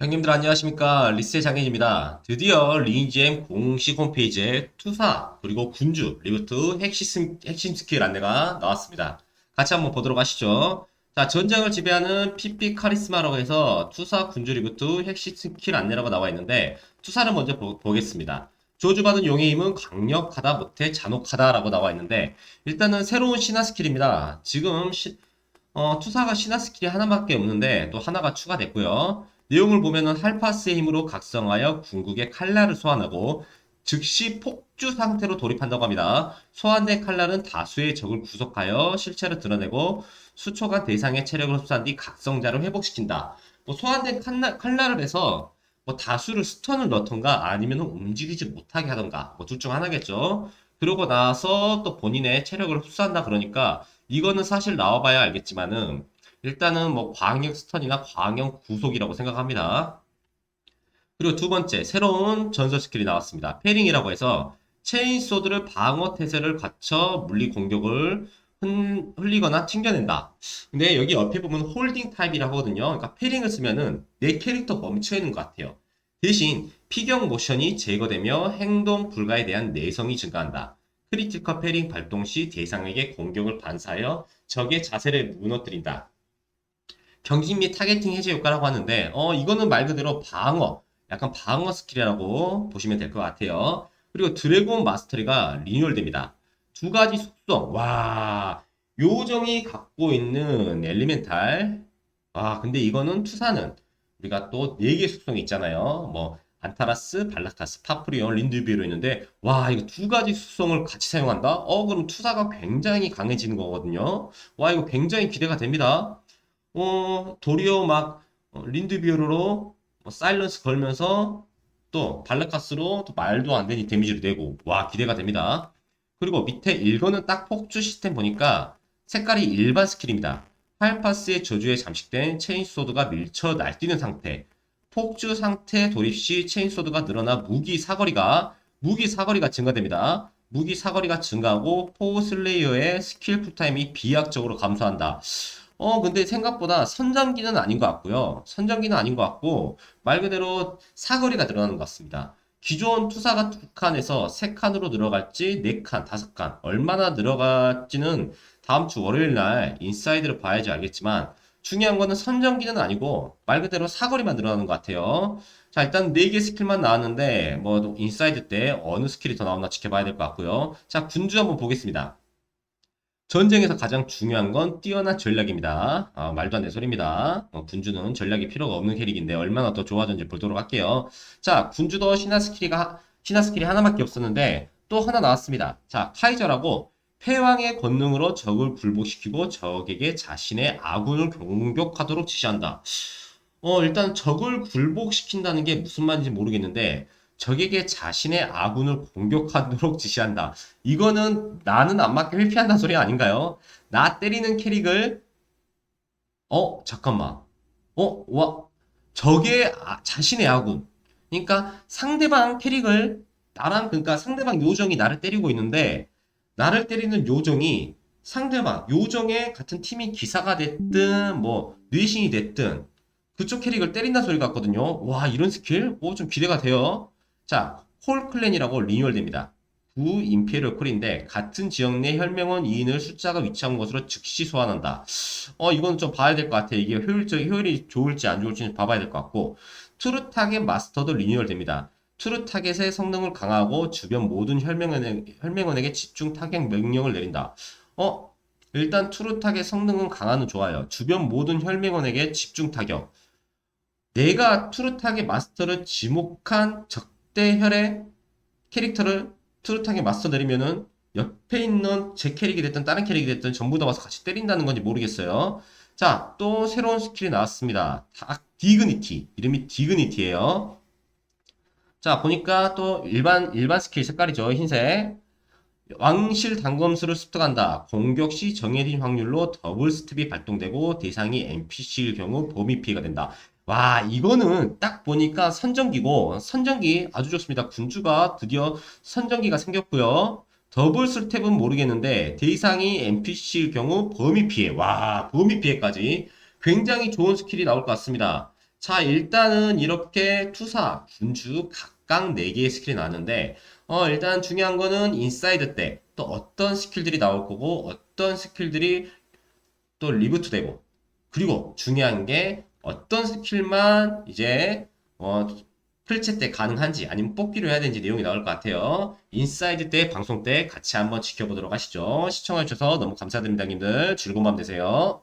형님들 안녕하십니까 리스의 장현입니다. 드디어 리니지엠 공식 홈페이지에 투사 그리고 군주 리부트 핵심, 핵심 스킬 안내가 나왔습니다. 같이 한번 보도록 하시죠. 자 전장을 지배하는 PP 카리스마라고 해서 투사 군주 리부트 핵심 스킬 안내라고 나와 있는데 투사를 먼저 보, 보겠습니다. 저주받은 용의 힘은 강력하다 못해 잔혹하다 라고 나와 있는데 일단은 새로운 신화 스킬입니다. 지금 시- 어, 투사가 신화 스킬이 하나밖에 없는데 또 하나가 추가됐고요. 내용을 보면은 할파스의 힘으로 각성하여 궁극의 칼날을 소환하고 즉시 폭주 상태로 돌입한다고 합니다. 소환된 칼날은 다수의 적을 구속하여 실체를 드러내고 수초간 대상의 체력을 흡수한 뒤 각성자를 회복시킨다. 뭐 소환된 칼날, 칼날을 해서 뭐 다수를 스턴을 넣던가 아니면 움직이지 못하게 하던가 뭐 둘 중 하나겠죠. 그러고 나서 또 본인의 체력을 흡수한다 그러니까 이거는 사실 나와봐야 알겠지만은 일단은 뭐 광역 스턴이나 광역 구속이라고 생각합니다. 그리고 두 번째 새로운 전설 스킬이 나왔습니다. 페링이라고 해서 체인 소드를 방어 태세를 갖춰 물리 공격을 흔- 흘리거나 튕겨낸다. 근데 여기 옆에 보면 홀딩 타입이라고 하거든요. 그러니까 페링을 쓰면은 내 캐릭터 멈춰 있는 것 같아요. 대신 피격 모션이 제거되며 행동 불가에 대한 내성이 증가한다. 크리티컬 페링 발동 시 대상에게 공격을 반사하여 적의 자세를 무너뜨린다. 경직 및 타겟팅 해제 효과라고 하는데 어 이거는 말 그대로 방어 약간 방어 스킬이라고 보시면 될 것 같아요. 그리고 드래곤 마스터리가 리뉴얼됩니다. 두 가지 속성. 와 요정이 갖고 있는 엘리멘탈. 아 근데 이거는 투사는 우리가 또네개 속성이 있잖아요. 뭐 안타라스, 발라타스, 파프리온, 린드비로 있는데 와 이거 두 가지 속성을 같이 사용한다? 어 그럼 투사가 굉장히 강해지는 거거든요. 와 이거 굉장히 기대가 됩니다 어, 도리어 막 어, 린드비어로 뭐 사일런스 걸면서 또 발라카스로 또 말도 안 되는 데미지를 내고 와 기대가 됩니다. 그리고 밑에 일거는 딱 폭주 시스템 보니까 색깔이 일반 스킬입니다. 파이파스의 저주에 잠식된 체인소드가 밀쳐 날뛰는 상태. 폭주 상태 돌입 시 체인소드가 늘어나 무기 사거리가 무기 사거리가 증가됩니다. 무기 사거리가 증가하고 포슬레이어의 스킬 쿨타임이 비약적으로 감소한다. 어, 근데 생각보다 선장기는 아닌 것 같고요. 선장기는 아닌 것 같고, 말 그대로 사거리가 늘어나는 것 같습니다. 기존 투사가 두 칸에서 세 칸으로 늘어갈지, 네 칸, 다섯 칸, 얼마나 늘어갈지는 다음 주 월요일 날 인사이드를 봐야지 알겠지만, 중요한 거는 선정기는 아니고, 말 그대로 사거리만 늘어나는 것 같아요. 자, 일단 네개 스킬만 나왔는데, 뭐, 인사이드 때 어느 스킬이 더 나오나 지켜봐야 될 것 같고요. 자, 군주 한번 보겠습니다. 전쟁에서 가장 중요한 건 뛰어난 전략입니다. 아, 말도 안 되는 소리입니다. 어, 군주는 전략이 필요가 없는 캐릭인데 얼마나 더 좋아졌는지 보도록 할게요. 자, 군주도 신화 스킬이, 신화 스킬이 하나밖에 없었는데 또 하나 나왔습니다. 자, 카이저라고 패왕의 권능으로 적을 굴복시키고 적에게 자신의 아군을 공격하도록 지시한다. 어, 일단 적을 굴복시킨다는 게 무슨 말인지 모르겠는데 적에게 자신의 아군을 공격하도록 지시한다. 이거는 나는 안 맞게 회피한다 소리 아닌가요? 나 때리는 캐릭을 어 잠깐만 어와 적의 아- 자신의 아군 그러니까 상대방 캐릭을 나랑 그러니까 상대방 요정이 나를 때리고 있는데 나를 때리는 요정이 상대방 요정의 같은 팀이 기사가 됐든 뭐 뇌신이 됐든 그쪽 캐릭을 때린다 소리 같거든요. 와 이런 스킬 오 좀 기대가 돼요. 자, 홀 클랜이라고 리뉴얼됩니다. 구 임페리얼 콜인데 같은 지역 내 혈맹원 2인을 숫자가 위치한 곳으로 즉시 소환한다. 어, 이건 좀 봐야 될 것 같아. 이게 효율적, 효율이 좋을지 안 좋을지 봐봐야 될 것 같고. 트루 타겟 마스터도 리뉴얼됩니다. 트루 타겟의 성능을 강화하고 주변 모든 혈맹원에, 혈맹원에게 집중 타겟 명령을 내린다. 어, 일단 트루 타겟 성능은 강화는 좋아요. 주변 모든 혈맹원에게 집중 타격. 내가 트루 타겟 마스터를 지목한 적 대혈의 캐릭터를 트루타겟 마스터 내리면은 옆에 있는 제 캐릭이 됐든 다른 캐릭이 됐든 전부 다 와서 같이 때린다는 건지 모르겠어요. 자, 또 새로운 스킬이 나왔습니다. 다 디그니티. 이름이 디그니티예요. 자, 보니까 또 일반 일반 스킬 색깔이죠. 흰색. 왕실 단검수를 습득한다. 공격 시 정해진 확률로 더블 스텝이 발동되고 대상이 NPC일 경우 범위 피해가 된다. 와, 이거는 딱 보니까 선정기고, 선정기 아주 좋습니다. 군주가 드디어 선정기가 생겼고요. 더블 스텝은 모르겠는데, 대상이 NPC일 경우 범위 피해. 와, 범위 피해까지. 굉장히 좋은 스킬이 나올 것 같습니다. 자, 일단은 이렇게 투사, 군주 각각 4개의 스킬이 나왔는데, 어, 일단 중요한 거는 인사이드 때 또 어떤 스킬들이 나올 거고, 어떤 스킬들이 또 리부트 되고, 그리고 중요한 게 어떤 스킬만 이제, 어, 클체 때 가능한지 아니면 뽑기로 해야 되는지 내용이 나올 것 같아요. 인사이드 때 방송 때 같이 한번 지켜보도록 하시죠. 시청해주셔서 너무 감사드립니다, 님들. 즐거운 밤 되세요.